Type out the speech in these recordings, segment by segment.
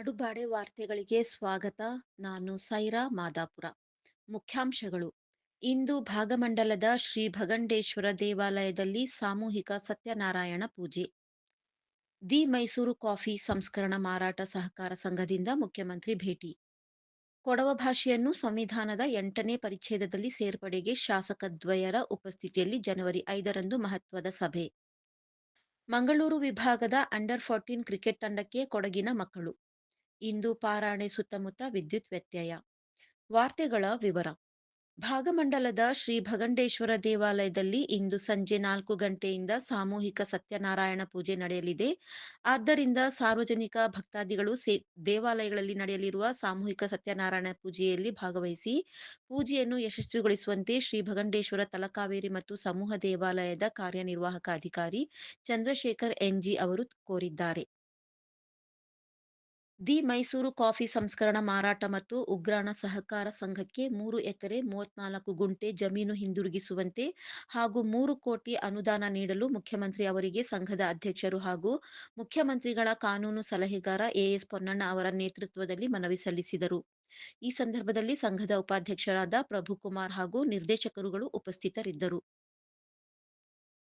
ನಡುಬಾಡೆ ವಾರ್ತೆಗಳಿಗೆ ಸ್ವಾಗತ. ನಾನು ಸೈರಾ ಮಾದಾಪುರ. ಮುಖ್ಯಾಂಶಗಳು. ಇಂದು ಭಾಗಮಂಡಲದ ಶ್ರೀ ಭಗಂಡೇಶ್ವರ ದೇವಾಲಯದಲ್ಲಿ ಸಾಮೂಹಿಕ ಸತ್ಯನಾರಾಯಣ ಪೂಜೆ. ದಿ ಮೈಸೂರು ಕಾಫಿ ಸಂಸ್ಕರಣ ಮಾರಾಟ ಸಹಕಾರ ಸಂಘದಿಂದ ಮುಖ್ಯಮಂತ್ರಿ ಭೇಟಿ. ಕೊಡವ ಭಾಷೆಯನ್ನು ಸಂವಿಧಾನದ ಎಂಟನೇ ಪರಿಚ್ಛೇದದಲ್ಲಿ ಸೇರ್ಪಡೆಗೆ ಶಾಸಕದ್ವಯರ ಉಪಸ್ಥಿತಿಯಲ್ಲಿ ಜನವರಿ ಐದರಂದು ಮಹತ್ವದ ಸಭೆ. ಮಂಗಳೂರು ವಿಭಾಗದ ಅಂಡರ್ ಫೋರ್ಟೀನ್ ಕ್ರಿಕೆಟ್ ತಂಡಕ್ಕೆ ಕೊಡಗಿನ ಮಕ್ಕಳು. ಇಂದು ಪಾರಾಣೆ ಸುತ್ತಮುತ್ತ ವಿದ್ಯುತ್ ವ್ಯತ್ಯಯ. ವಾರ್ತೆಗಳ ವಿವರ. ಭಾಗಮಂಡಲದ ಶ್ರೀ ಭಗಂಡೇಶ್ವರ ದೇವಾಲಯದಲ್ಲಿ ಇಂದು ಸಂಜೆ ನಾಲ್ಕು ಗಂಟೆಯಿಂದ ಸಾಮೂಹಿಕ ಸತ್ಯನಾರಾಯಣ ಪೂಜೆ ನಡೆಯಲಿದೆ. ಆದ್ದರಿಂದ ಸಾರ್ವಜನಿಕ ಭಕ್ತಾದಿಗಳು ದೇವಾಲಯಗಳಲ್ಲಿ ನಡೆಯಲಿರುವ ಸಾಮೂಹಿಕ ಸತ್ಯನಾರಾಯಣ ಪೂಜೆಯಲ್ಲಿ ಭಾಗವಹಿಸಿ, ಪೂಜೆಯನ್ನು ಯಶಸ್ವಿಗೊಳಿಸುವಂತೆ ಶ್ರೀ ಭಗಂಡೇಶ್ವರ ತಲಕಾವೇರಿ ಮತ್ತು ಸಮೂಹ ದೇವಾಲಯದ ಕಾರ್ಯನಿರ್ವಾಹಕ ಅಧಿಕಾರಿ ಚಂದ್ರಶೇಖರ್ ಎನ್ಜಿ ಅವರು ಕೋರಿದ್ದಾರೆ. ದಿ ಮೈಸೂರು ಕಾಫಿ ಸಂಸ್ಕರಣ ಮಾರಾಟ ಮತ್ತು ಉಗ್ರಾಣ ಸಹಕಾರ ಸಂಘಕ್ಕೆ ಮೂರು ಎಕರೆ ಮೂವತ್ನಾಲ್ಕು ಗುಂಟೆ ಜಮೀನು ಹಿಂದಿರುಗಿಸುವಂತೆ ಹಾಗೂ ಮೂರು ಕೋಟಿ ಅನುದಾನ ನೀಡಲು ಮುಖ್ಯಮಂತ್ರಿ ಅವರಿಗೆ ಸಂಘದ ಅಧ್ಯಕ್ಷರು ಹಾಗೂ ಮುಖ್ಯಮಂತ್ರಿಗಳ ಕಾನೂನು ಸಲಹೆಗಾರ ಎಎಸ್ ಪೊನ್ನಣ್ಣ ಅವರ ನೇತೃತ್ವದಲ್ಲಿ ಮನವಿ ಸಲ್ಲಿಸಿದರು. ಈ ಸಂದರ್ಭದಲ್ಲಿ ಸಂಘದ ಉಪಾಧ್ಯಕ್ಷರಾದ ಪ್ರಭುಕುಮಾರ್ ಹಾಗೂ ನಿರ್ದೇಶಕರುಗಳು ಉಪಸ್ಥಿತರಿದ್ದರು.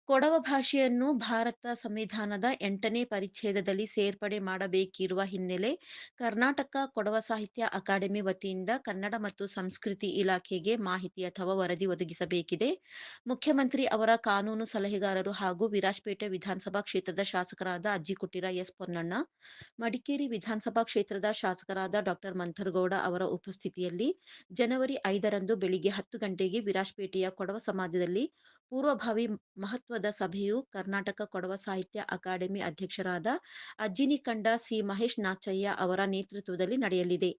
ಕೊಡವ ಭಾಷೆಯನ್ನು ಭಾರತ ಸಂವಿಧಾನದ ಎಂಟನೇ ಪರಿಚ್ಛೇದದಲ್ಲಿ ಸೇರ್ಪಡೆ ಮಾಡಬೇಕಿರುವ ಹಿನ್ನೆಲೆ ಕರ್ನಾಟಕ ಕೊಡವ ಸಾಹಿತ್ಯ ಅಕಾಡೆಮಿ ವತಿಯಿಂದ ಕನ್ನಡ ಮತ್ತು ಸಂಸ್ಕೃತಿ ಇಲಾಖೆಗೆ ಮಾಹಿತಿ ಅಥವಾ ವರದಿ ಒದಗಿಸಬೇಕಿದೆ. ಮುಖ್ಯಮಂತ್ರಿ ಅವರ ಕಾನೂನು ಸಲಹೆಗಾರರು ಹಾಗೂ ವಿರಾಜಪೇಟೆ ವಿಧಾನಸಭಾ ಕ್ಷೇತ್ರದ ಶಾಸಕರಾದ ಅಜ್ಜಿಕುಟ್ಟಿರ ಎಸ್ ಪೊನ್ನಣ್ಣ, ಮಡಿಕೇರಿ ವಿಧಾನಸಭಾ ಕ್ಷೇತ್ರದ ಶಾಸಕರಾದ ಡಾಕ್ಟರ್ ಮಂಥರ್ಗೌಡ ಅವರ ಉಪಸ್ಥಿತಿಯಲ್ಲಿ ಜನವರಿ ಐದರಂದು ಬೆಳಿಗ್ಗೆ ಹತ್ತು ಗಂಟೆಗೆ ವಿರಾಜಪೇಟೆಯ ಕೊಡವ ಸಮಾಜದಲ್ಲಿ ಪೂರ್ವಭಾವಿ ಮಹತ್ವದ ಸಭೆಯು ಕರ್ನಾಟಕ ಕೊಡವ ಸಾಹಿತ್ಯ ಅಕಾಡೆಮಿ ಅಧ್ಯಕ್ಷರಾದ ಅಜ್ಜಿನಿಕಂಡ ಸಿ ಮಹೇಶ್ ನಾಚಯ್ಯ ಅವರ ನೇತೃತ್ವದಲ್ಲಿ ನಡೆಯಲಿದೆ.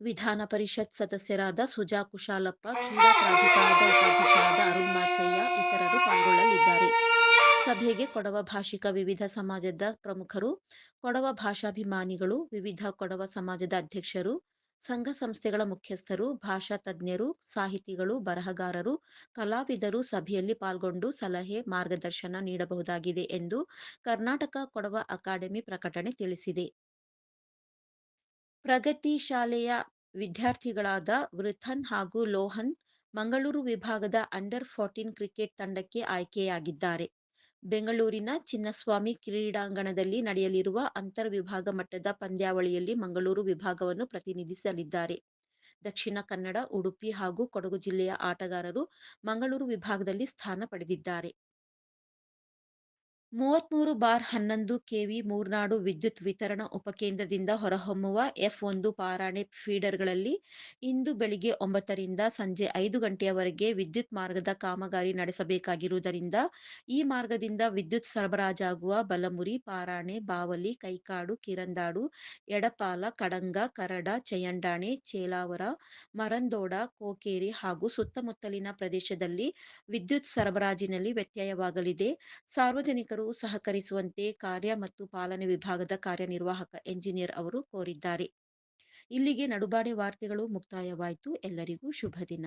ವಿಧಾನ ಪರಿಷತ್ ಸದಸ್ಯರಾದ ಸುಜಾ ಕುಶಾಲಪ್ಪ, ಕ್ರೀಡಾ ಪ್ರಾಧಿಕಾರದ ಉಪಾಧ್ಯಕ್ಷರಾದ ಅರುಣ್ ಮಾಚಯ್ಯ ಇತರರು ಪಾಲ್ಗೊಳ್ಳಲಿದ್ದಾರೆ. ಸಭೆಗೆ ಕೊಡವ ಭಾಷಿಕ ವಿವಿಧ ಸಮಾಜದ ಪ್ರಮುಖರು, ಕೊಡವ ಭಾಷಾಭಿಮಾನಿಗಳು, ವಿವಿಧ ಕೊಡವ ಸಮಾಜದ ಅಧ್ಯಕ್ಷರು ಸಂಘ ಸಂಸ್ಥೆಗಳ ಮುಖ್ಯಸ್ಥರು, ಭಾಷಾ ತಜ್ಞರು, ಸಾಹಿತಿಗಳು, ಬರಹಗಾರರು, ಕಲಾವಿದರು ಸಭೆಯಲ್ಲಿ ಪಾಲ್ಗೊಂಡು ಸಲಹೆ, ಮಾರ್ಗದರ್ಶನ ನೀಡಬಹುದಾಗಿದೆ ಎಂದು ಕರ್ನಾಟಕ ಕೊಡವ ಅಕಾಡೆಮಿ ಪ್ರಕಟಣೆ ತಿಳಿಸಿದೆ. ಪ್ರಗತಿ ಶಾಲೆಯ ವಿದ್ಯಾರ್ಥಿಗಳಾದ ವೃಥನ್ ಹಾಗೂ ಲೋಹನ್, ಮಂಗಳೂರು ವಿಭಾಗದ ಅಂಡರ್ ಫೋರ್ಟೀನ್ ಕ್ರಿಕೆಟ್ ತಂಡಕ್ಕೆ ಆಯ್ಕೆಯಾಗಿದ್ದಾರೆ. ಬೆಂಗಳೂರಿನ ಚಿನ್ನಸ್ವಾಮಿ ಕ್ರೀಡಾಂಗಣದಲ್ಲಿ ನಡೆಯಲಿರುವ ಅಂತರ್ ವಿಭಾಗ ಮಟ್ಟದ ಪಂದ್ಯಾವಳಿಯಲ್ಲಿ ಮಂಗಳೂರು ವಿಭಾಗವನ್ನು ಪ್ರತಿನಿಧಿಸಲಿದ್ದಾರೆ. ದಕ್ಷಿಣ ಕನ್ನಡ, ಉಡುಪಿ ಹಾಗೂ ಕೊಡಗು ಜಿಲ್ಲೆಯ ಆಟಗಾರರು ಮಂಗಳೂರು ವಿಭಾಗದಲ್ಲಿ ಸ್ಥಾನ ಪಡೆದಿದ್ದಾರೆ. ಮೂವತ್ಮೂರು ಬಾರ್ ಹನ್ನೊಂದು ಕೆವಿ ಮೂರ್ನಾಡು ವಿದ್ಯುತ್ ವಿತರಣಾ ಉಪಕೇಂದ್ರದಿಂದ ಹೊರಹೊಮ್ಮುವ ಎಫ್ ಒಂದು ಪಾರಾಣೆ ಫೀಡರ್ಗಳಲ್ಲಿ ಇಂದು ಬೆಳಿಗ್ಗೆ ಒಂಬತ್ತರಿಂದ ಸಂಜೆ ಐದು ಗಂಟೆಯವರೆಗೆ ವಿದ್ಯುತ್ ಮಾರ್ಗದ ಕಾಮಗಾರಿ ನಡೆಸಬೇಕಾಗಿರುವುದರಿಂದ ಈ ಮಾರ್ಗದಿಂದ ವಿದ್ಯುತ್ ಸರಬರಾಜಾಗುವ ಬಲಮುರಿ, ಪಾರಾಣೆ, ಬಾವಲಿ, ಕೈಕಾಡು, ಕಿರಂದಾಡು, ಎಡಪಾಲ, ಕಡಂಗ, ಕರಡ ಚಯಂಡಾಣೆ ಚೇಲಾವರ, ಮರಂದೋಡ, ಕೋಕೇರಿ ಹಾಗೂ ಸುತ್ತಮುತ್ತಲಿನ ಪ್ರದೇಶದಲ್ಲಿ ವಿದ್ಯುತ್ ಸರಬರಾಜಿನಲ್ಲಿ ವ್ಯತ್ಯಯವಾಗಲಿದೆ. ಸಾರ್ವಜನಿಕರು ಸಹಕರಿಸುವಂತೆ ಕಾರ್ಯ ಮತ್ತು ಪಾಲನೆ ವಿಭಾಗದ ಕಾರ್ಯನಿರ್ವಾಹಕ ಎಂಜಿನಿಯರ್ ಅವರು ಕೋರಿದ್ದಾರೆ. ಇಲ್ಲಿಗೆ ನಡುಬಾಡೆ ವಾರ್ತೆಗಳು ಮುಕ್ತಾಯವಾಯಿತು. ಎಲ್ಲರಿಗೂ ಶುಭ ದಿನ